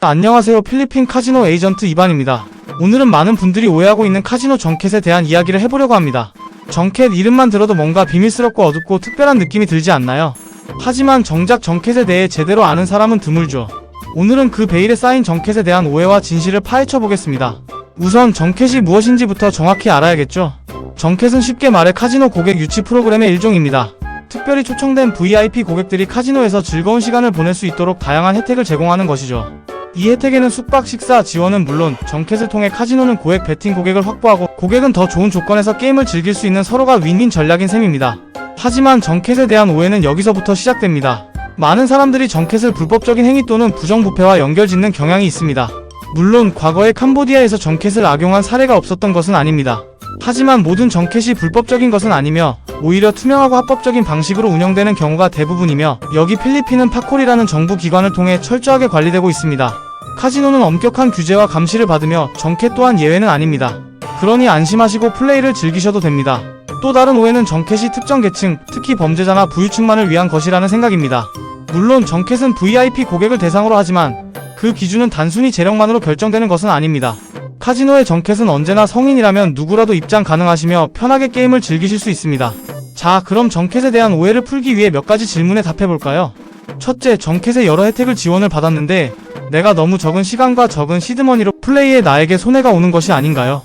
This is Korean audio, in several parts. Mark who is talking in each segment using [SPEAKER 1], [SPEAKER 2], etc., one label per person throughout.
[SPEAKER 1] 안녕하세요. 필리핀 카지노 에이전트 이반입니다. 오늘은 많은 분들이 오해하고 있는 카지노 정켓에 대한 이야기를 해보려고 합니다. 정켓 이름만 들어도 뭔가 비밀스럽고 어둡고 특별한 느낌이 들지 않나요? 하지만 정작 정켓에 대해 제대로 아는 사람은 드물죠. 오늘은 그 베일에 쌓인 정켓에 대한 오해와 진실을 파헤쳐 보겠습니다. 우선 정켓이 무엇인지부터 정확히 알아야겠죠. 정켓은 쉽게 말해 카지노 고객 유치 프로그램의 일종입니다. 특별히 초청된 VIP 고객들이 카지노에서 즐거운 시간을 보낼 수 있도록 다양한 혜택을 제공하는 것이죠. 이 혜택에는 숙박 식사 지원은 물론 정켓을 통해 카지노는 고액 베팅 고객을 확보하고 고객은 더 좋은 조건에서 게임을 즐길 수 있는 서로가 윈윈 전략인 셈입니다. 하지만 정켓에 대한 오해는 여기서부터 시작됩니다. 많은 사람들이 정켓을 불법적인 행위 또는 부정부패와 연결짓는 경향이 있습니다. 물론 과거에 캄보디아에서 정켓을 악용한 사례가 없었던 것은 아닙니다. 하지만 모든 정켓이 불법적인 것은 아니며 오히려 투명하고 합법적인 방식으로 운영되는 경우가 대부분이며 여기 필리핀은 파콜이라는 정부 기관을 통해 철저하게 관리되고 있습니다. 카지노는 엄격한 규제와 감시를 받으며 정켓 또한 예외는 아닙니다. 그러니 안심하시고 플레이를 즐기셔도 됩니다. 또 다른 오해는 정켓이 특정 계층, 특히 범죄자나 부유층만을 위한 것이라는 생각입니다. 물론 정켓은 VIP 고객을 대상으로 하지만 그 기준은 단순히 재력만으로 결정되는 것은 아닙니다. 카지노의 정켓은 언제나 성인이라면 누구라도 입장 가능하시며 편하게 게임을 즐기실 수 있습니다. 자, 그럼 정켓에 대한 오해를 풀기 위해 몇 가지 질문에 답해볼까요? 첫째, 정켓의 여러 혜택을 지원을 받았는데 내가 너무 적은 시간과 적은 시드머니로 플레이에 나에게 손해가 오는 것이 아닌가요?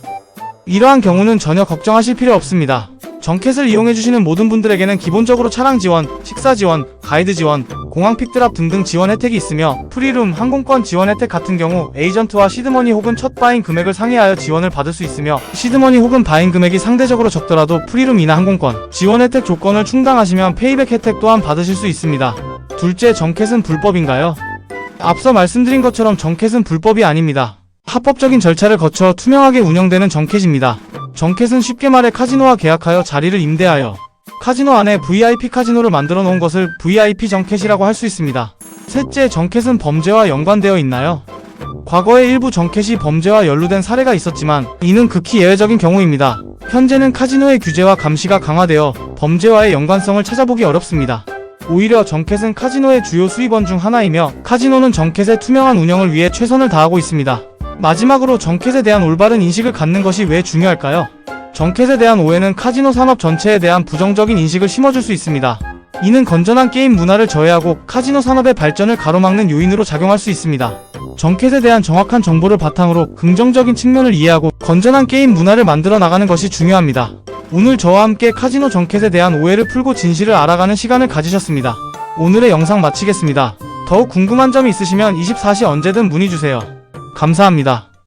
[SPEAKER 1] 이러한 경우는 전혀 걱정하실 필요 없습니다. 정켓을 이용해주시는 모든 분들에게는 기본적으로 차량 지원, 식사 지원, 가이드 지원, 공항 픽드랍 등등 지원 혜택이 있으며 프리룸, 항공권 지원 혜택 같은 경우 에이전트와 시드머니 혹은 첫 바인 금액을 상회하여 지원을 받을 수 있으며 시드머니 혹은 바인 금액이 상대적으로 적더라도 프리룸 이나 항공권, 지원 혜택 조건을 충당하시면 페이백 혜택 또한 받으실 수 있습니다. 둘째, 정켓은 불법인가요? 앞서 말씀드린 것처럼 정켓은 불법이 아닙니다. 합법적인 절차를 거쳐 투명하게 운영되는 정켓입니다. 정켓은 쉽게 말해 카지노와 계약하여 자리를 임대하여 카지노 안에 VIP 카지노를 만들어 놓은 것을 VIP 정켓이라고 할 수 있습니다. 셋째, 정켓은 범죄와 연관되어 있나요? 과거에 일부 정켓이 범죄와 연루된 사례가 있었지만 이는 극히 예외적인 경우입니다. 현재는 카지노의 규제와 감시가 강화되어 범죄와의 연관성을 찾아보기 어렵습니다. 오히려 정켓은 카지노의 주요 수입원 중 하나이며 카지노는 정켓의 투명한 운영을 위해 최선을 다하고 있습니다. 마지막으로 정켓에 대한 올바른 인식을 갖는 것이 왜 중요할까요? 정켓에 대한 오해는 카지노 산업 전체에 대한 부정적인 인식을 심어줄 수 있습니다. 이는 건전한 게임 문화를 저해하고 카지노 산업의 발전을 가로막는 요인으로 작용할 수 있습니다. 정켓에 대한 정확한 정보를 바탕으로 긍정적인 측면을 이해하고 건전한 게임 문화를 만들어 나가는 것이 중요합니다. 오늘 저와 함께 카지노 정켓에 대한 오해를 풀고 진실을 알아가는 시간을 가지셨습니다. 오늘의 영상 마치겠습니다. 더욱 궁금한 점이 있으시면 24시 언제든 문의주세요. 감사합니다.